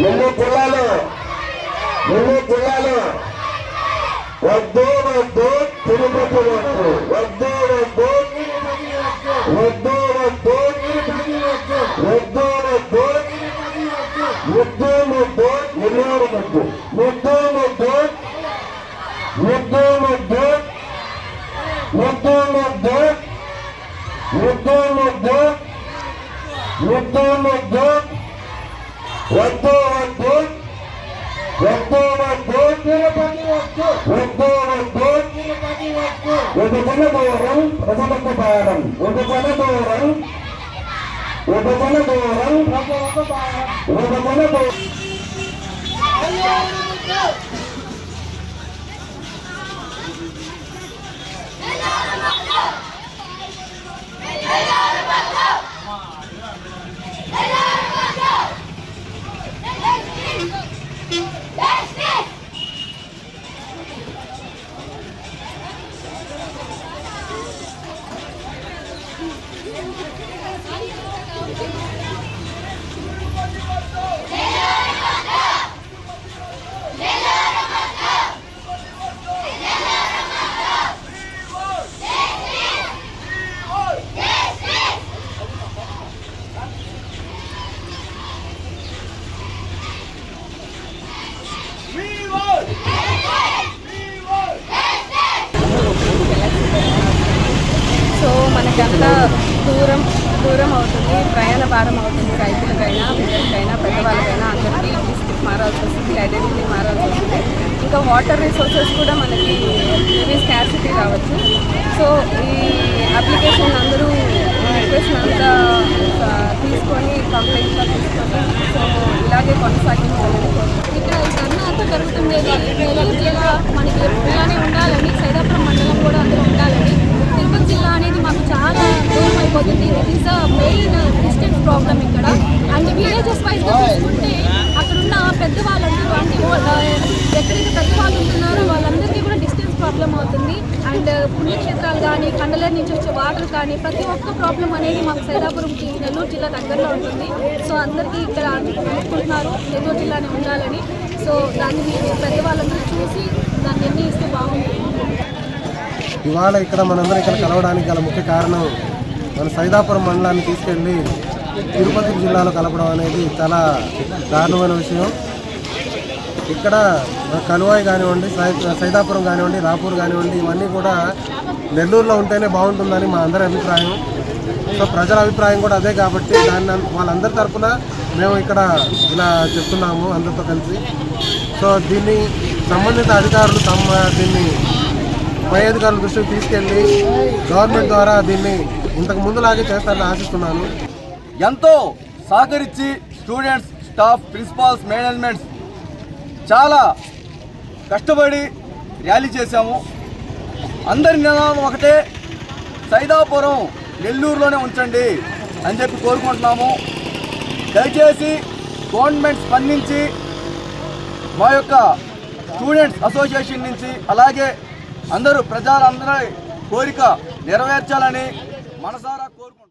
ఎన్ని జిల్లాలు ఎన్ని జిల్లాలు వద్దు వద్దు తిరుపతి వద్దు వద్దు వద్దు వద్దు వద్దు వద్దు వద్దు ముద్దు ముద్దు ఎన్నోరు ముద్దు ముద్దు ముద్దు ముద్దు ముద్దు ముద్దు ముద్దు ముద్దు ముద్దు ముద్దు ముద్దు వద్దు వద్దు వద్దు వద్దు తిరుపతి వద్దు వద్దు వద్దు తిరుపతి వద్దు విభజన దూరం ప్రజలకు భారం విభజన దూరం విభజన దూరం ప్రజలకు భారం విభజన దూరం చాలా దూరం దూరం అవుతుంది ప్రయాణ భారం అవుతుంది రైతులకైనా పిల్లలకైనా పెద్దవాళ్ళకైనా అందరికీ డిస్ట్రిక్ట్ మారాల్సి వస్తుంది ఐడెంటిటీ మారాల్సి వస్తుంది. ఇంకా వాటర్ రిసోర్సెస్ కూడా మనకి మేబీ స్కాసిటీ రావచ్చు. సో ఈ అప్లికేషన్ అందరూ అప్లికేషన్ అంతా తీసుకొని కంప్లైంట్గా తీసుకొని సో ఇలాగే కొనసాగించాలని ఇక్కడ ధర్నా అంతా మనకి ఇలానే ఉండాలని సైదాపురం మండలం కూడా అందరూ ఉండాలి. తిరుపతి జిల్లా అనేది మాకు చాలా దూరం అయిపోతుంది. It is a main distance problem ఇక్కడ. అండ్ విలేజెస్ వైజ్గా చూసుకుంటే అక్కడ ఉన్న పెద్దవాళ్ళందరూ అంటే ఎక్కడైతే పెద్దవాళ్ళు ఉంటున్నారో వాళ్ళందరికీ కూడా డిస్టెన్స్ ప్రాబ్లం అవుతుంది. అండ్ uh, పుణ్యక్షేత్రాలు కానీ కండల నుంచి వచ్చే వాటర్ కానీ ప్రతి ఒక్క ప్రాబ్లం అనేది మాకు సైదాపురంకి నెల్లూరు జిల్లా దగ్గరలో ఉంటుంది. సో అందరికీ ఇక్కడ అనుకుంటున్నారు నెల్లూరు జిల్లానే ఉండాలని. సో దాన్ని మీరు పెద్దవాళ్ళందరూ చూసి దాన్ని నిర్ణయిస్తే బాగుంటుంది. ఇవాళ ఇక్కడ మనందరం ఇక్కడ కలవడానికి గల ముఖ్య కారణం మన సైదాపురం మండలాన్ని తీసుకెళ్ళి తిరుపతి జిల్లాలో కలపడం అనేది చాలా దారుణమైన విషయం. ఇక్కడ కలువాయి కానివ్వండి సై- సైదాపురం కానివ్వండి రాపూర్ కానివ్వండి ఇవన్నీ కూడా నెల్లూరులో ఉంటేనే బాగుంటుందని మా అందరి అభిప్రాయం. సో ప్రజల అభిప్రాయం కూడా అదే కాబట్టి దాన్ని వాళ్ళందరి తరఫున మేము ఇక్కడ ఇలా చెప్తున్నాము అందరితో కలిసి. సో దీన్ని సంబంధిత అధికారులు తమ దీన్ని పై అధికారుల దృష్టికి తీసుకెళ్ళి గవర్నమెంట్ ద్వారా దీన్ని ఇంతకు ముందులాగే చేస్తారని ఆశిస్తున్నాను. ఎంతో సహకరించి స్టూడెంట్స్ స్టాఫ్ ప్రిన్సిపాల్స్ మేనేజ్మెంట్స్ చాలా కష్టపడి ర్యాలీ చేశాము. అందరి నినాదం ఒకటే సైదాపురం నెల్లూరులోనే ఉంచండి అని చెప్పి కోరుకుంటున్నాము. దయచేసి గవర్నమెంట్ స్పందించి మా యొక్క స్టూడెంట్స్ అసోసియేషన్ నుంచి అలాగే అందరూ ప్రజలందరి కోరిక నెరవేర్చాలని మనసారా కోరుకు